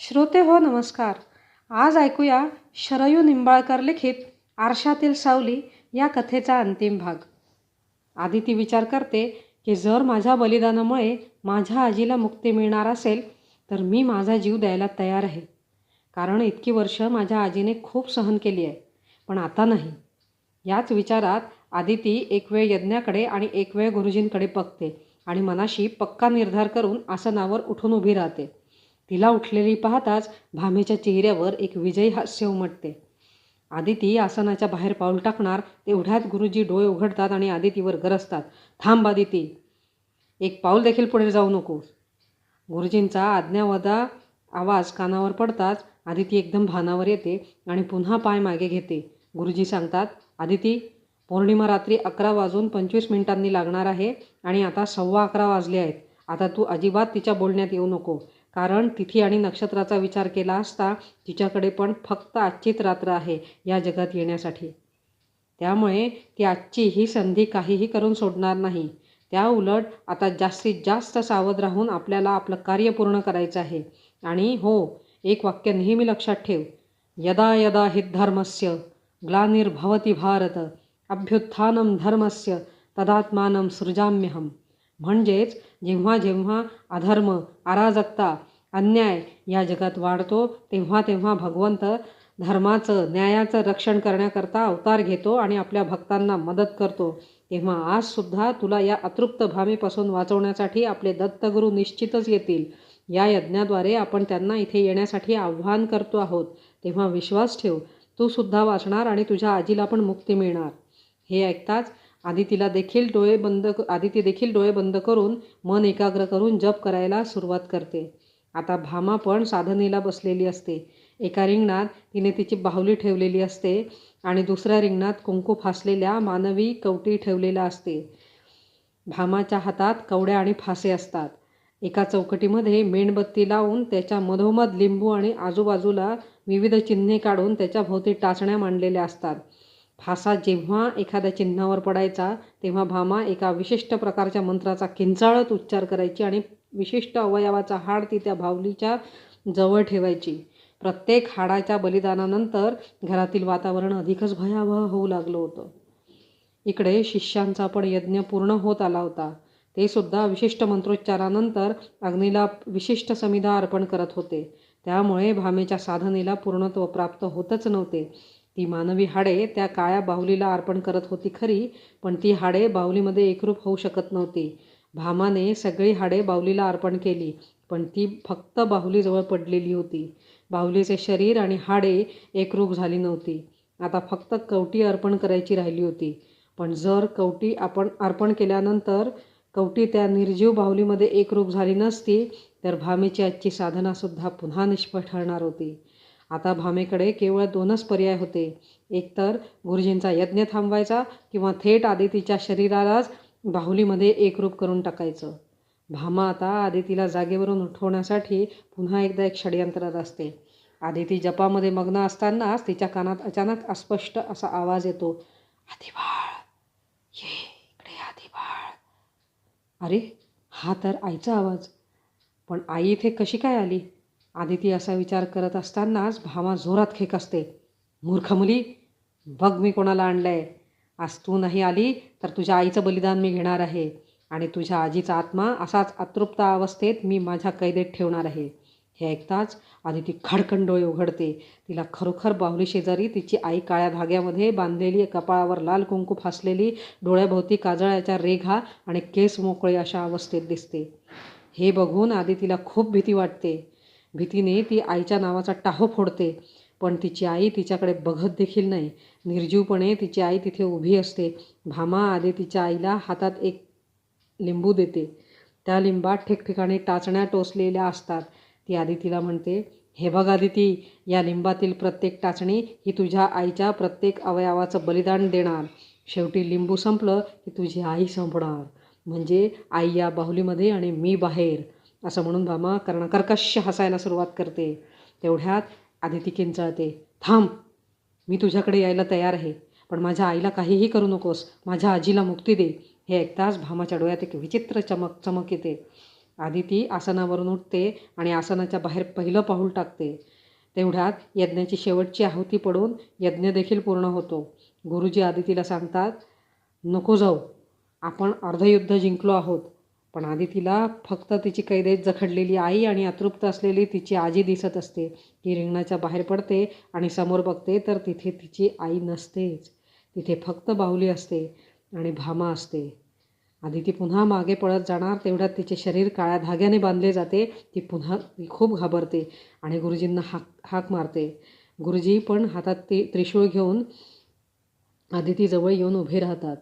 श्रोते हो नमस्कार. आज ऐकूया शरयू निंबाळकर लिखित आरशातील सावली या कथेचा अंतिम भाग. आदिती विचार करते की जर माझ्या बलिदानामुळे माझ्या आजीला मुक्ती मिळणार असेल तर मी माझा जीव द्यायला तयार आहे. कारण इतकी वर्ष माझ्या आजीने खूप सहन केली आहे पण आता नाही. याच विचारात आदिती एक वेळ यज्ञाकडे आणि एक वेळ गुरुजींकडे बघते आणि मनाशी पक्का निर्धार करून आसनावर उठून उभी राहते. तिला उठलेली पाहताच भामेच्या चेहऱ्यावर एक विजयी हास्य उमटते. आदिती आसनाच्या बाहेर पाऊल टाकणार तेवढ्यात गुरुजी डोळे उघडतात आणि आदितीवर गरजतात थांब आदिती एक पाऊल देखील पुढे जाऊ नको गुरुजींचा आज्ञावदा आवाज कानावर पडताच आदिती एकदम भानावर येते आणि पुन्हा पाय मागे घेते. गुरुजी सांगतात आदिती पौर्णिमा रात्री अकरा वाजून पंचवीस मिनिटांनी लागणार आहे आणि आता सव्वा अकरा वाजले आहेत. आता तू अजिबात तिच्या बोलण्यात येऊ नको. कारण तिथी आणि नक्षत्राचा विचार केला असता तिच्याकडे पण फक्त आजचीच रात्र आहे या जगात येण्यासाठी. त्यामुळे ती आजची ही संधी काहीही करून सोडणार नाही. त्या उलट आता जास्तीत जास्त सावध राहून आपल्याला आपलं कार्य पूर्ण करायचं आहे. आणि हो एक वाक्य नेहमी लक्षात ठेव. यदा यदा हि धर्मस्य ग्लानिर्भवती भारत अभ्युत्थानम धर्मस्य तदात्मानं सृजाम्यहम. म्हणजेच जेव्हा जेव्हा अधर्म अराजकता अन्याय या जगात वाढतो तेव्हा तेव्हा भगवंत धर्माचं न्यायाचं रक्षण करण्याकरता अवतार घेतो आणि आपल्या भक्तांना मदत करतो. तेव्हा आजसुद्धा तुला या अतृप्त भामेपासून वाचवण्यासाठी आपले दत्तगुरू निश्चितच येतील. या यज्ञाद्वारे आपण त्यांना इथे येण्यासाठी आव्हान करतो आहोत. तेव्हा विश्वास ठेव. तू सुद्धा वाचणार आणि तुझ्या आजीला पण मुक्ती मिळणार. हे ऐकताच आदितीला देखील डोळे बंद आदिती देखील डोळे बंद करून मन एकाग्र करून जप करायला सुरुवात करते. आता भामा पण साधनेला बसलेली असते. एका रिंगणात तिने तिची बाहुली ठेवलेली असते आणि दुसऱ्या रिंगणात कुंकू फासलेल्या मानवी कवटी ठेवलेल्या असते. भामाच्या हातात कवड्या आणि फासे असतात. एका चौकटीमध्ये मेणबत्ती लावून त्याच्या मधोमध लिंबू आणि आजूबाजूला विविध चिन्हे काढून त्याच्या भोवती टाचण्या मांडलेल्या असतात. फासा जेव्हा एखाद्या चिन्हावर पडायचा तेव्हा भामा एका विशिष्ट प्रकारच्या मंत्राचा किंचाळत उच्चार करायची आणि विशिष्ट अवयवाचा हाड ती त्या भावलीच्या जवळ ठेवायची. प्रत्येक हाडाच्या बलिदानानंतर घरातील वातावरण अधिकच भयावह होऊ लागलं होतं. इकडे शिष्यांचा पण यज्ञ पूर्ण होत आला होता. ते सुद्धा विशिष्ट मंत्रोच्चारानंतर अग्नीला विशिष्ट समिधा अर्पण करत होते. त्यामुळे भामेच्या साधनेला पूर्णत्व प्राप्त होतच नव्हते. ती मानवी हाडे त्या काळ्या बाहुलीला अर्पण करत होती खरी पण ती हाडे बाहुलीमध्ये एकरूप होऊ शकत नव्हती. भामाने सगळी हाडे बाहुलीला अर्पण केली पण ती फक्त बाहुलीजवळ पडलेली होती. बाहुलीचे शरीर आणि हाडे एकरूप झाली नव्हती. आता फक्त कवटी अर्पण करायची राहिली होती. पण जर कवटी आपण अर्पण केल्यानंतर कवटी त्या निर्जीव बाहुलीमध्ये एकरूप झाली नसती तर भामेची आजची साधनासुद्धा पुन्हा निष्फळ ठरणार होती. आता भामेकडे केवळ दोनच पर्याय होते. एकतर गुरुजींचा यज्ञ थांबवायचा किंवा थेट आदितीच्या शरीरालाच बाहुलीमध्ये एकरूप करून टाकायचं. भामा आता आदितीला जागेवरून उठवण्यासाठी पुन्हा एकदा एक षडयंत्रात असते. आदिती जपामध्ये मग्न असतानाच तिच्या कानात अचानक अस्पष्ट असा आवाज येतो. आदिबाळ! ये इकडे आदिबाळ! अरे हा तर आईचा आवाज. पण आई इथे कशी काय आली? आदिती असा विचार करत असतानाच भामा जोरात खेक असते. मूर्ख मुली बघ मी कोणाला आणलं आहे आज तू नाही आली तर तुझ्या आईचं बलिदान मी घेणार आहे आणि तुझ्या आजीचा आत्मा असाच अतृप्त अवस्थेत मी माझ्या कैदेत ठेवणार आहे. हे ऐकताच आदिती खडकन डोळे उघडते. तिला खरोखर बाहुली शेजारी तिची आई काळ्या धाग्यामध्ये बांधलेली कपाळावर लाल कुंकू फासलेली डोळ्याभोवती काजळाच्या रेघा आणि केस मोकळे अशा अवस्थेत दिसते. हे बघून आदितीला खूप भीती वाटते. भीतीने ती आईच्या नावाचा टाहो फोडते पण तिची आई तिच्याकडे बघत देखील नाही. निर्जीवपणे तिची आई तिथे उभी असते. भामा आधी तिच्या आईला हातात एक लिंबू देते. त्या लिंबात ठिकठिकाणी टाचण्या टोचलेल्या असतात. ती आदितीला म्हणते हे बघ आदिती या लिंबातील प्रत्येक टाचणी ही तुझ्या आईच्या प्रत्येक अवयवाचं बलिदान देणार. शेवटी लिंबू संपलं की तुझी आई संपणार. म्हणजे आई या बाहुलीमध्ये आणि मी बाहेर. असं म्हणून भामा कर्ण कर्कश हसायला सुरुवात करते. तेवढ्यात आदिती किंचाळते थांब मी तुझ्याकडे यायला तयार आहे पण माझ्या आईला काहीही करू नकोस माझ्या आजीला मुक्ती दे. हे ऐकताच भामाच्या डोळ्यात एक विचित्र चमक चमक येते. आदिती आसनावरून उठते आणि आसनाच्या बाहेर पहिलं पाऊल टाकते. तेवढ्यात यज्ञाची शेवटची आहुती पडून यज्ञ देखील पूर्ण होतो. गुरुजी आदितीला सांगतात नको जाऊ आपण अर्धयुद्ध जिंकलो आहोत पण आदितीला फक्त तिची कैदेत जखडलेली आई आणि अतृप्त असलेली तिची आजी दिसत असते. ती रिंगणाच्या बाहेर पडते आणि समोर बघते तर तिथे तिची आई नसतेच. तिथे फक्त बाहुली असते आणि भामा असते. आदिती पुन्हा मागे पळत जाणार तेवढ्यात तिचे शरीर काळ्या धाग्याने बांधले जाते. ती पुन्हा ती खूप घाबरते आणि गुरुजींना हाक हाक मारते. गुरुजी पण हातात ते त्रिशूळ घेऊन आदितीजवळ येऊन उभे राहतात.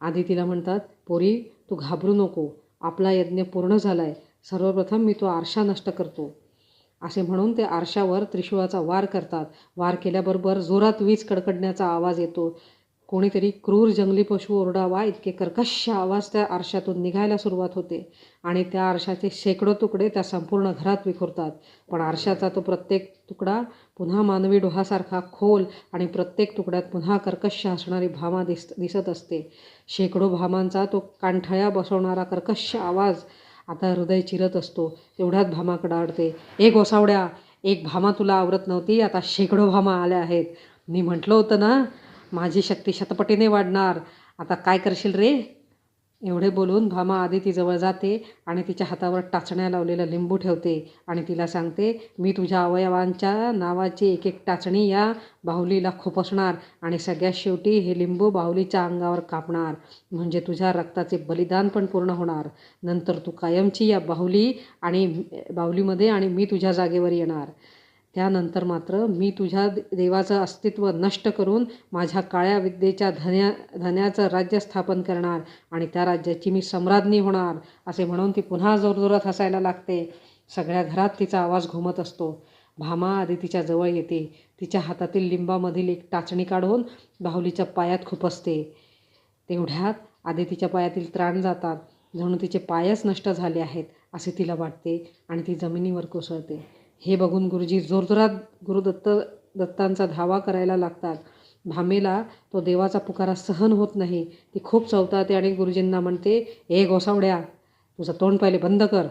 आदितीला म्हणतात पोरी तू घाबरू नको. आपला यज्ञ पूर्ण झाला आहे सर्वप्रथम मी तो आरशा नष्ट करतो. असे म्हणून ते आरशावर त्रिशूळाचा वार करतात. वार केल्याबरोबर जोरात वीज कडकडण्याचा आवाज येतो. कोणीतरी क्रूर जंगली पशु ओरडावा इतके कर्कश आवाज त्या आरशातून निघायला सुरुवात होते. आणि त्या आरशाचे शेकडो तुकडे त्या संपूर्ण घरात विखुरतात. पण आरशाचा तो प्रत्येक तुकडा पुन्हा मानवी डोहासारखा खोल आणि प्रत्येक तुकड्यात पुन्हा कर्कश असणारी भामा दिस दिसत असते. शेकडो भामांचा तो कांठळ्या बसवणारा कर्कश आवाज आता हृदय चिरत असतो. तेवढ्यात भामा कडाडते ए गोसावड्या एक भामा तुला आवरत नव्हती आता शेकडो भामा आल्या आहेत. मी म्हटलं होतं ना माझी शक्ती शतपटीने वाढणार. आता काय करशील रे? एवढे बोलून भामा आदितीजवळ जाते आणि तिच्या हातावर टाचण्या लावलेलं लिंबू ठेवते आणि तिला सांगते मी तुझ्या अवयवांच्या नावाची एक एक टाचणी या बाहुलीला खुपसणार आणि सगळ्यात शेवटी हे लिंबू बाहुलीच्या अंगावर कापणार. म्हणजे तुझ्या रक्ताचे बलिदान पण पूर्ण होणार. नंतर तू कायमची या बाहुली आणि बाहुलीमध्ये आणि मी तुझ्या जागेवर येणार. त्यानंतर मात्र मी तुझ्या देवाचं अस्तित्व नष्ट करून माझ्या काळ्या विद्येच्या धन्या धन्याचं राज्य स्थापन करणार आणि त्या राज्याची मी सम्राज्ञी होणार असे म्हणून ती पुन्हा जोरजोरात हसायला लागते. सगळ्या घरात तिचा आवाज घुमत असतो. भामा आधी तिच्या जवळ येते. तिच्या हातातील लिंबामधील एक टाचणी काढून बाहुलीच्या पायात खुपसते तेवढ्यात आधी तिच्या पायातील त्राण जातात. जणू तिचे पायच नष्ट झाले आहेत असे तिला वाटते आणि ती जमिनीवर कोसळते. हे बघून गुरुजी जोरजोरात गुरुदत्त दत्तांचा धावा करायला लागतात. भामेला तो देवाचा पुकारा सहन होत नाही. ती खूप चवताते आणि गुरुजींना म्हणते ए गोसावड्या तुझं तोंड पहिले बंद कर.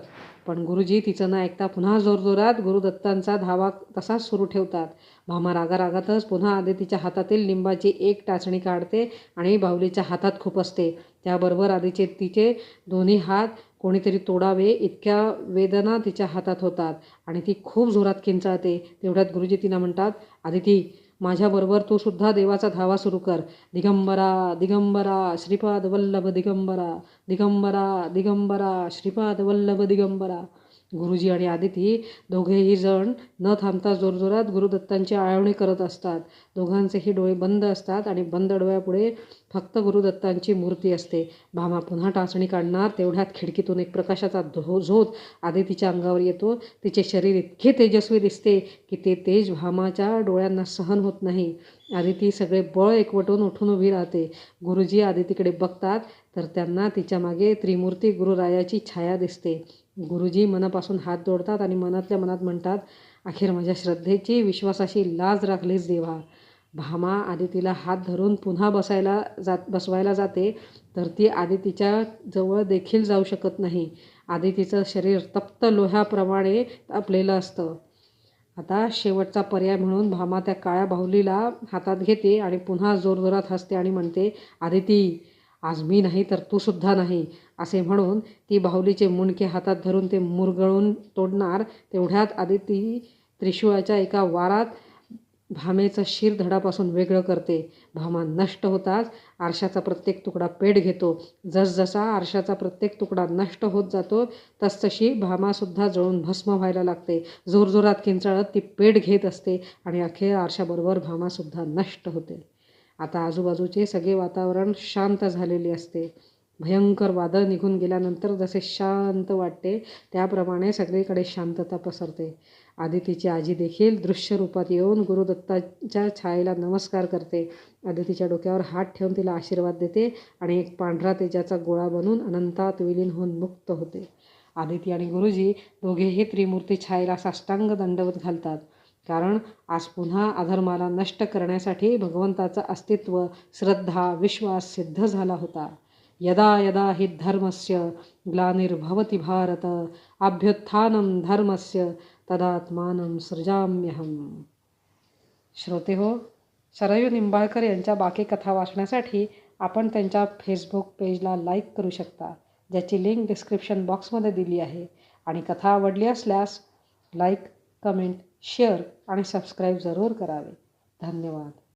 पण गुरुजी तिचं ना ऐकता पुन्हा जोरजोरात गुरुदत्तांचा धावा तसाच सुरू ठेवतात. भामा रागारागातच पुन्हा आदितीच्या हातातील लिंबाची एक टाचणी काढते आणि बाहुलीच्या हातात खुपसते त्याबरोबर आधीचे तिचे दोन्ही हात कोणीतरी तोडावे इतक्या वेदना तिच्या हातात होतात. आणि ती खूप जोरात किंचाळते. तेवढ्यात गुरुजी तिला म्हणतात आदिती माझ्याबरोबर तू सुद्धा देवाचा धावा सुरू कर. दिगंबरा दिगंबरा श्रीपाद वल्लभ दिगंबरा दिगंबरा दिगंबरा श्रीपाद वल्लभ दिगंबरा. गुरुजी आणि आदिती दोघेही जण न थांबता जोरजोरात गुरुदत्तांची आळवणी करत असतात. दोघांचेही डोळे बंद असतात आणि बंद डोळ्यापुढे फक्त गुरुदत्तांची मूर्ती असते. भामा पुन्हा टाचणी काढणार तेवढ्यात खिडकीतून एक प्रकाशाचा धो झोत आदितीच्या अंगावर येतो. तिचे शरीर इतके तेजस्वी दिसते की ते तेज भामाच्या डोळ्यांना सहन होत नाही. आदिती सगळे बळ एकवटून उठून उभी राहते. गुरुजी आदितीकडे बघतात तर त्यांना तिच्यामागे त्रिमूर्ती गुरुरायाची छाया दिसते. गुरुजी मनापासून हात जोडतात आणि मनातल्या मनात म्हणतात अखेर माझ्या श्रद्धेची विश्वासाशी लाज राखलीच देवा. भामा आदितीला हात धरून पुन्हा बसायला जात बसवायला जाते तर ती आदितीच्या जवळ देखील जाऊ शकत नाही. आदितीचं शरीर तप्त लोह्याप्रमाणे तापलेलं असतं. आता शेवटचा पर्याय म्हणून भामा त्या काळ्या बाहुलीला हातात घेते आणि पुन्हा जोरजोरात हसते आणि म्हणते आदिती आज मी नाही तर तू सुद्धा नाही. असे म्हणून ती बाहुलीचे मुंडके हातात धरून ते मुरगळून तोडणार तेवढ्यात आदिती त्रिशूळाच्या एका वारात भामेचं शिर धडापासून वेगळं करते. भामा नष्ट होताच आरशाचा प्रत्येक तुकडा पेट घेतो. जसजसा आरशाचा प्रत्येक तुकडा नष्ट होत जातो तसतशी भामासुद्धा जळून भस्म व्हायला लागते. जोरजोरात किंचाळत ती पेट घेत असते आणि अखेर आरशाबरोबर भामासुद्धा नष्ट होते. आता आजूबाजूचे सगळे वातावरण शांत झालेले असते. भयंकर वादळ निघून गेल्यानंतर जसे शांत वाटते त्याप्रमाणे सगळीकडे शांतता पसरते. आदितीची आजी देखील दृश्य रूपात येऊन गुरुदत्ताच्या छायेला नमस्कार करते. आदितीच्या डोक्यावर हात ठेवून तिला आशीर्वाद देते आणि एक पांढरा तेजाचा गोळा बनून अनंतात विलीन होऊन मुक्त होते. आदिती आणि गुरुजी दोघेही त्रिमूर्ती छायेला साष्टांग दंडवत घालतात. कारण आज पुन्हा अधर्माला नष्ट करण्यासाठी भगवंताचं अस्तित्व श्रद्धा विश्वास सिद्ध झाला होता. यदा यदा हि धर्मस्य ग्लानिर्भवति भारत अभ्युत्थानं धर्मस्य तदात्मानं सृजाम्यहम। श्रोते हो सरयू निंबाळकर यांच्या बाकी कथा वाचण्यासाठी आपण त्यांच्या फेसबुक पेजला लाईक करू शकता ज्याची लिंक डिस्क्रिप्शन बॉक्समध्ये दिली आहे. आणि कथा आवडली असल्यास लाईक कमेंट शेअर आणि सबस्क्राईब जरूर करावे. धन्यवाद.